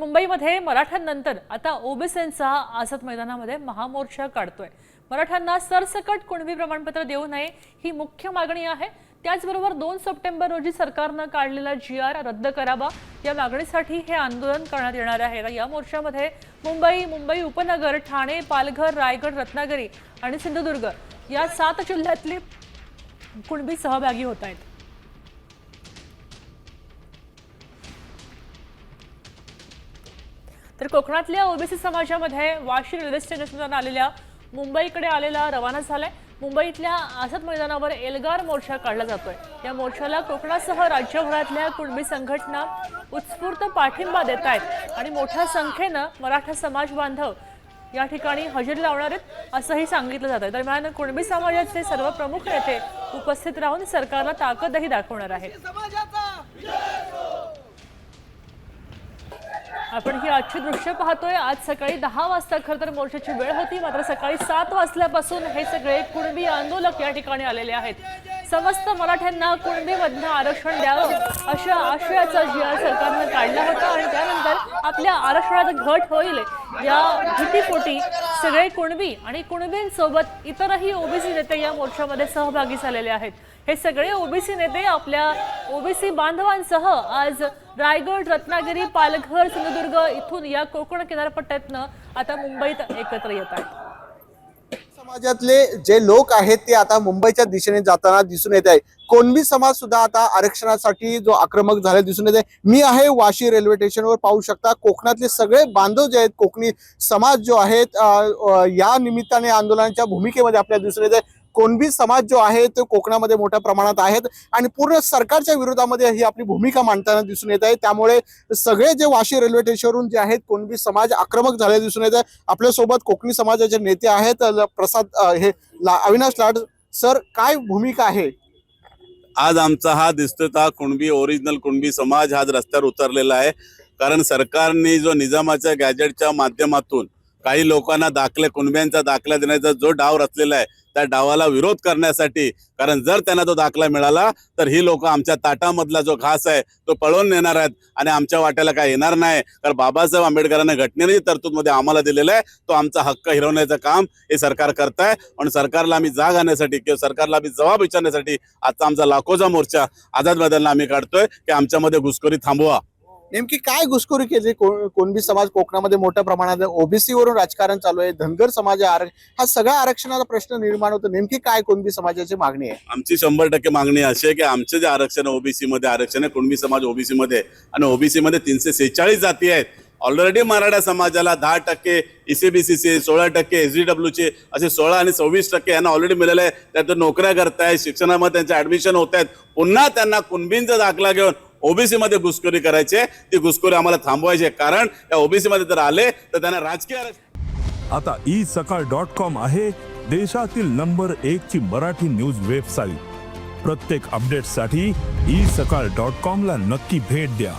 मुंबईमध्ये मराठ्यांनंतर आता ओबीसींचा आझाद मैदानामध्ये महामोर्चा काढतोय. मराठ्यांना सरसकट कुणबी प्रमाणपत्र देऊ नये ही मुख्य मागणी आहे. त्याचबरोबर दोन सप्टेंबर रोजी सरकारनं काढलेला जी आर रद्द करावा या मागणीसाठी हे आंदोलन करण्यात येणार आहे. या मोर्चामध्ये मुंबई मुंबई उपनगर ठाणे पालघर रायगड रत्नागिरी आणि सिंधुदुर्ग या सात जिल्ह्यातले कुणबी सहभागी होत आहेत? तर कोकणातल्या ओबीसी समाजामध्ये वाशी रेल्वे स्टेशनवरून आलेल्या मुंबईकडे आलेला रवाना झालाय. मुंबईतल्या आझाद मैदानावर एल्गार मोर्चा काढला जातोय. या मोर्चाला कोकणासह राज्यभरातल्या कुणबी संघटना उत्स्फूर्त पाठिंबा देत आहेत आणि मोठ्या संख्येनं मराठा समाज बांधव या ठिकाणी हजेरी लावणार आहेत असंही सांगितलं जात आहे दरम्यान कुणबी समाजाचे सर्व प्रमुख नेते उपस्थित राहून सरकारला ताकदही दाखवणार आहेत. आपण ही आजची दृश्य पाहतोय. आज सकाळी दहा वाजता खरं तर मोर्चाची वेळ होती. मात्र सकाळी सात वाजल्यापासून हे सगळे कुणबी आंदोलक या ठिकाणी आलेले आहेत. समस्त मराठ्यांना कुणबीमधनं आरक्षण द्यावं अशा आशयाचा जी आर सरकारनं काढला होता आणि त्यानंतर आपल्या आरक्षणात घट होईल या भीतीपोटी सगळे कुणबी आणि कुणबींसोबत इतरही ओबीसी नेते या मोर्चामध्ये सहभागी झालेले आहेत. हे सगळे ओबीसी नेते आपल्या ओबीसी बांधवांसह आज रायगड रत्नागिरी पालघर सिंधुदुर्ग इथून या कोकण किनारपट्ट्यातनं आता मुंबईत एकत्र येत आहेत. समाजातले जे लोक आहेत ते आता मुंबईच्या दिशेने जाताना दिसून येत आहे कोणबी समाज सुद्धा आता आरक्षणासाठी जो आक्रमक झाला दिसून येत आहे. मी आहे वाशी रेल्वे स्टेशनवर पाहू शकता कोकणातले सगळे बांधव जे आहेत कोकणी समाज जो आहेत या निमित्ताने आंदोलनाच्या भूमिकेमध्ये आपल्याला दिसून येत आहे. कोणबी समाज जो आहे तो कोकणामध्ये मोठ्या प्रमाणात आहेत आणि पूर्ण सरकारच्या विरोधामध्ये ही आपली भूमिका मांडताना दिसून येत आहे. त्यामुळे सगळे जे वाशी रेल्वे स्टेशनवरून जे आहेत कोणबी समाज आक्रमक झाले दिसून येत आहे. आपल्यासोबत कोकणी समाजाचे नेते आहेत प्रसाद हे ला- अविनाश लाड सर काय भूमिका आहे? आज आमचा हा दिसतोय हा कुणबी ओरिजिनल कुणबी समाज आज रस्त्यावर उतरलेला आहे. कारण सरकारने जो निजामाच्या गॅजेटच्या माध्यमातून काही लोकांना दाखले कुणब्यांचा दाखला देण्याचा जो डाव रचलेला आहे त्या डावाला विरोध करण्यासाठी कारण जर त्यांना तो दाखला मिळाला तर ही लोक आमच्या ताटामधला जो घास आहे तो पळवून नेणार आहेत आणि आमच्या वाट्याला काय येणार नाही. कारण बाबासाहेब आंबेडकरांना घटनेने तरतूदमध्ये आम्हाला दिलेला आहे तो आमचा हक्क हिरवण्याचं काम हे सरकार करत आहे आणि सरकारला आम्ही जाग आणण्यासाठी किंवा सरकारला आम्ही जबाब विचारण्यासाठी आजचा आमचा लाखोचा मोर्चा आझाद मैदानला आम्ही काढतोय की आमच्यामध्ये घुसखोरी थांबवा. नेमकी काय घुसखोरी केली? को- कोणबी समाज कोकणामध्ये मोठ्या प्रमाणात ओबीसी वरून राजकारण चालू आहे धनगर समाज आरक्षण हा सगळा आरक्षणाचा प्रश्न निर्माण होतो. नेमकी काय कोणबी समाजाची मागणी आहे? आमची शंभर टक्के मागणी अशी आहे की आमचे जे आरक्षण ओबीसी मध्ये आरक्षण आहे कुणबी समाज ओबीसी मध्ये आणि ओबीसी मध्ये तीनशे सेहेचाळीस जाती आहेत. ऑलरेडी मराठा समाजाला दहा टक्के ईसीबीसीचे सोळा टक्के एस डी डब्ल्यूचे असे सोळा आणि सव्वीस टक्के यांना ऑलरेडी मिळाले आहे. त्यात नोकऱ्या करतायत शिक्षणामध्ये त्यांच्या ऍडमिशन होत आहेत. पुन्हा त्यांना कुणबींचा दाखला घेऊन ओबीसीमध्ये घुसखोरी करायचे ती घुसखोरी आम्हाला थांबवायची आहे. कारण या ओबीसीमध्ये जर आले तर त्यांना राजकीय आता ई सकाळ डॉट कॉम आहे देशातील नंबर एक ची मराठी न्यूज वेबसाईट प्रत्येक अपडेटसाठी ई सकाळ डॉट कॉम ला नक्की भेट द्या